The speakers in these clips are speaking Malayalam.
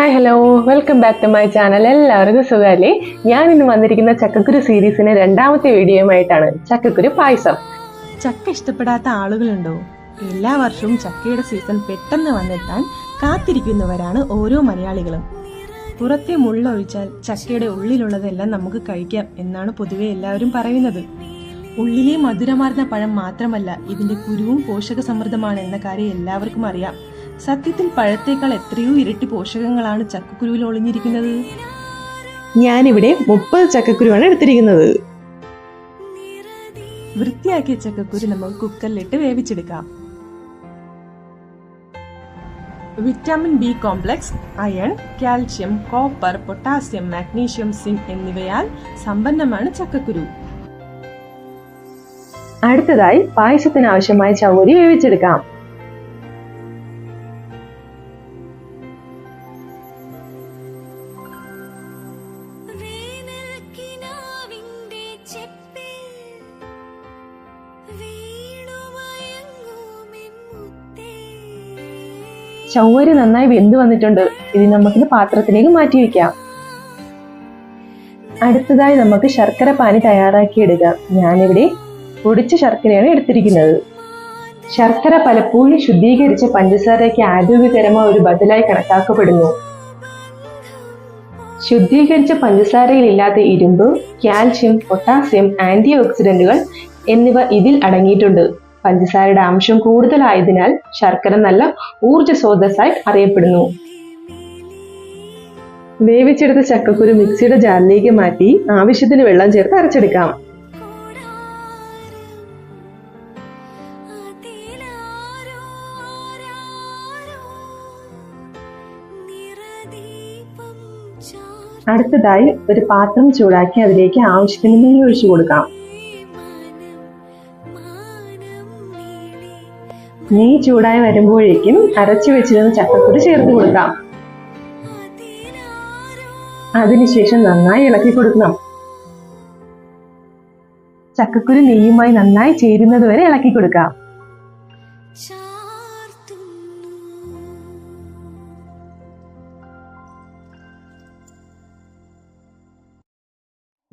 Hi hello welcome back to my channel എല്ലാവർക്കും സുഖമല്ലേ? ഞാൻ ഇന്ന് വന്നിരിക്കുന്ന ചക്കക്കുരു സീരീസിന്റെ രണ്ടാമത്തെ വീഡിയോയുമായിട്ടാണ് ചക്കക്കുരു പായസം. ചക്ക ഇഷ്ടപ്പെടാത്ത ആളുകളുണ്ടോ? എല്ലാ വർഷവും ചക്കയുടെ സീസൺ പെട്ടെന്ന് വന്നെത്താൻ കാത്തിരിക്കുന്നവരാണ് ഓരോ മലയാളികളും. പുറത്തെ മുള്ളൊഴിച്ചാൽ ചക്കയുടെ ഉള്ളിലുള്ളതെല്ലാം നമുക്ക് കഴിക്കാം എന്നാണ് പൊതുവെ എല്ലാവരും പറയുന്നത്. ഉള്ളിലെ മധുരമാർന്ന പഴം മാത്രമല്ല ഇതിന്റെ കുരുവും പോഷക സമൃദ്ധമാണ് എന്ന കാര്യം എല്ലാവർക്കും അറിയാം. സത്യത്തിൽ പഴത്തേക്കാൾ എത്രയോ ഇരട്ടി പോഷകങ്ങളാണ് ചക്കക്കുരുവിൽ ഒളിഞ്ഞിരിക്കുന്നത്. ഞാനിവിടെ മുപ്പത് ചക്കക്കുരുവാണ് എടുത്തിരിക്കുന്നത്. വൃത്തിയാക്കിയ ചക്കക്കുരു നമുക്ക് കുക്കറിലിട്ട് വേവിച്ചെടുക്കാം. Vitamin B complex iron calcium copper potassium magnesium zinc എന്നിവയാൽ സമ്പന്നമാണ് ചക്കക്കുരു. അടുത്തതായി പായസത്തിന് ആവശ്യമായ ചവരി വേവിച്ചെടുക്കാം. ചവ്വരി നന്നായി വെന്ത് വന്നിട്ടുണ്ട്. ഇത് നമുക്ക് പാത്രത്തിലേക്ക് മാറ്റി വെക്കാം. അടുത്തതായി നമുക്ക് ശർക്കര പാനി തയ്യാറാക്കിയെടുക്കാം. ഞാനിവിടെ പൊടിച്ച ശർക്കരയാണ് എടുത്തിരിക്കുന്നത്. ശർക്കര പലപ്പോഴും ശുദ്ധീകരിച്ച പഞ്ചസാരയ്ക്ക് ആരോഗ്യകരമായ ഒരു ബദലായി കണക്കാക്കപ്പെടുന്നു. ശുദ്ധീകരിച്ച പഞ്ചസാരയിൽ ഇല്ലാത്ത ഇരുമ്പ് കാൽഷ്യം പൊട്ടാസ്യം ആന്റി ഓക്സിഡന്റുകൾ എന്നിവ ഇതിൽ അടങ്ങിയിട്ടുണ്ട്. പഞ്ചസാരയുടെ അംശം കൂടുതലായതിനാൽ ശർക്കര നല്ല ഊർജ സ്രോതസ്സായി അറിയപ്പെടുന്നു. വേവിച്ചെടുത്ത ചക്കക്കുരു മിക്സിയുടെ ജാറിലേക്ക് മാറ്റി ആവശ്യത്തിന് വെള്ളം ചേർത്ത് അരച്ചെടുക്കാം. അടുത്തതായി ഒരു പാത്രം ചൂടാക്കി അതിലേക്ക് ആവശ്യത്തിന് നെയ്യ് ഒഴിച്ചു കൊടുക്കാം. നെയ്യ് ചൂടായി വരുമ്പോഴേക്കും അരച്ചു വെച്ചിരുന്ന ചക്കക്കുരു ചേർത്ത് കൊടുക്കാം. അതിനുശേഷം നന്നായി ഇളക്കി കൊടുക്കണം. ചക്കക്കുരു നെയ്യുമായി നന്നായി ചേരുന്നത് വരെ ഇളക്കി കൊടുക്കാം.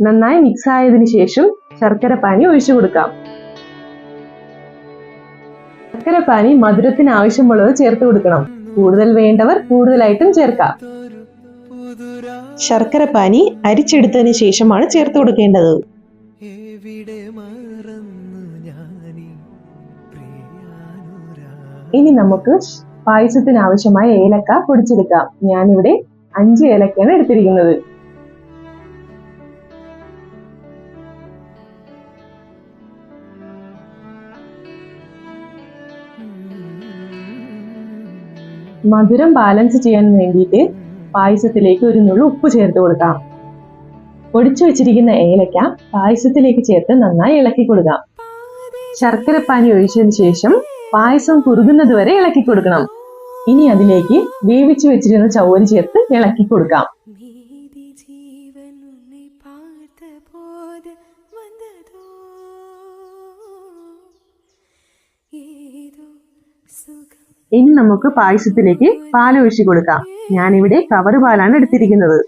നന്നായി മിക്സ് ആയതിനു ശേഷം ശർക്കര പാനി ഒഴിച്ചു കൊടുക്കാം. ശർക്കര പാനി മധുരത്തിന് ആവശ്യമുള്ളത് ചേർത്ത് കൊടുക്കണം. കൂടുതൽ വേണ്ടവർ കൂടുതലായിട്ടും ചേർക്കാം. ശർക്കര പാനി അരിച്ചെടുത്തതിന് ശേഷമാണ് ചേർത്ത് കൊടുക്കേണ്ടത്. ഇനി നമുക്ക് പായസത്തിന് ആവശ്യമായ ഏലക്ക പൊടിച്ചെടുക്കാം. ഞാനിവിടെ അഞ്ച് ഏലക്കയാണ് എടുത്തിരിക്കുന്നത്. മധുരം ബാലൻസ് ചെയ്യാൻ വേണ്ടിയിട്ട് പായസത്തിലേക്ക് ഒരു നുള്ളു ഉപ്പ് ചേർത്ത് കൊടുക്കാം. പൊടിച്ചു വെച്ചിരിക്കുന്ന ഏലക്ക പായസത്തിലേക്ക് ചേർത്ത് നന്നായി ഇളക്കി കൊടുക്കാം ശർക്കര പാനി ഒഴിച്ചതിന് ശേഷം പായസം കുറുകുന്നത് വരെ ഇളക്കി കൊടുക്കണം. ഇനി അതിലേക്ക് വേവിച്ചു വെച്ചിരുന്ന ചവറ് ചേർത്ത് ഇളക്കി കൊടുക്കാം. ഇനി നമുക്ക് പായസത്തിലേക്ക് പാൽ ഒഴിച്ചു കൊടുക്കാം. ഞാനിവിടെ കവർ പാലാണ് എടുത്തിരിക്കുന്നത്.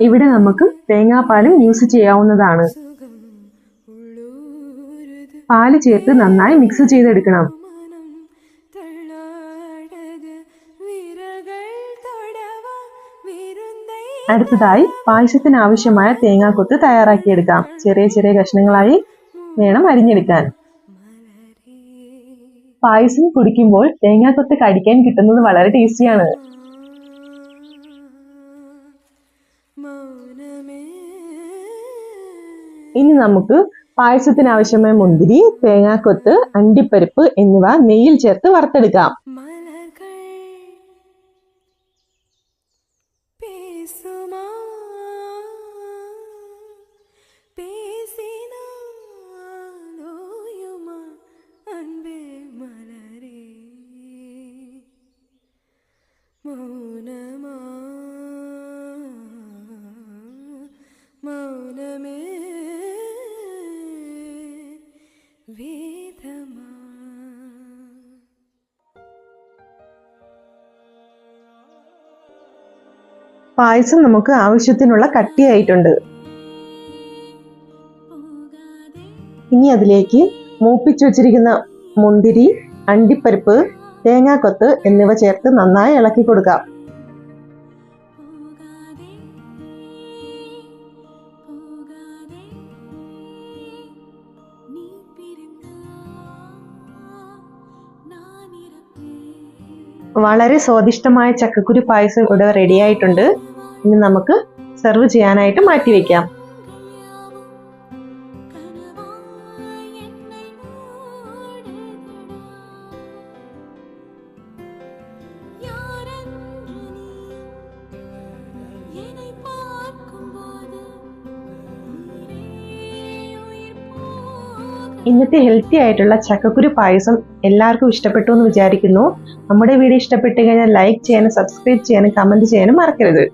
ഇവിടെ നമുക്ക് തേങ്ങാപ്പാലും യൂസ് ചെയ്യാവുന്നതാണ്. പാൽ ചേർത്ത് നന്നായി മിക്സ് ചെയ്തെടുക്കണം. അടുത്തതായി പായസത്തിന് ആവശ്യമായ തേങ്ങാക്കൊത്ത് തയ്യാറാക്കിയെടുക്കാം. ചെറിയ ചെറിയ കഷ്ണങ്ങളായി വേണം അരിഞ്ഞെടുക്കാൻ. പായസം കുടിക്കുമ്പോൾ തേങ്ങാക്കൊത്ത് കടിക്കാൻ കിട്ടുന്നത് വളരെ ടേസ്റ്റിയാണ്. ഇനി നമുക്ക് പായസത്തിന് ആവശ്യമായ മുന്തിരി തേങ്ങാക്കൊത്ത് അണ്ടിപ്പരിപ്പ് എന്നിവ നെയ്യിൽ ചേർത്ത് വറുത്തെടുക്കാം. വേദമാ. പായസം നമുക്ക് ആവശ്യത്തിനുള്ള കട്ടിയായിട്ടുണ്ട്. ഇനി അതിലേക്ക് മൂപ്പിച്ചു വെച്ചിരിക്കുന്ന മുന്തിരി അണ്ടിപ്പരിപ്പ് തേങ്ങാക്കൊത്ത് എന്നിവ ചേർത്ത് നന്നായി ഇളക്കി കൊടുക്കാം. വളരെ സ്വാദിഷ്ടമായ ചക്കക്കുരു പായസം ഇവിടെ റെഡി ആയിട്ടുണ്ട്. ഇനി നമുക്ക് സെർവ് ചെയ്യാനായിട്ട് മാറ്റി വെക്കാം. ഇന്നത്തെ ഹെൽത്തി ആയിട്ടുള്ള ചക്കക്കുരു പായസം എല്ലാവർക്കും ഇഷ്ടപ്പെട്ടു എന്ന് വിചാരിക്കുന്നു. നമ്മുടെ വീഡിയോ ഇഷ്ടപ്പെട്ടു കഴിഞ്ഞാൽ ലൈക്ക് ചെയ്യാനും സബ്സ്ക്രൈബ് ചെയ്യാനും കമന്റ് ചെയ്യാനും മറക്കരുത്.